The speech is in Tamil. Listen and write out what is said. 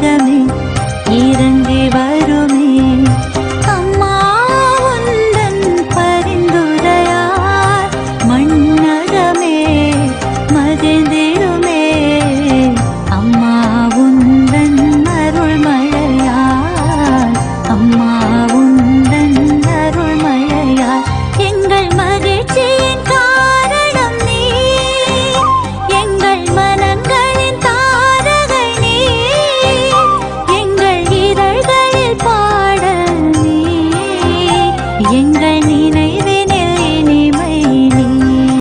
பாதமே இறங்கி வருமே. அம்மா உந்தன் பரிந்துரையார் மன்னகமே மகிழ்ந்தே எங்கள் நினை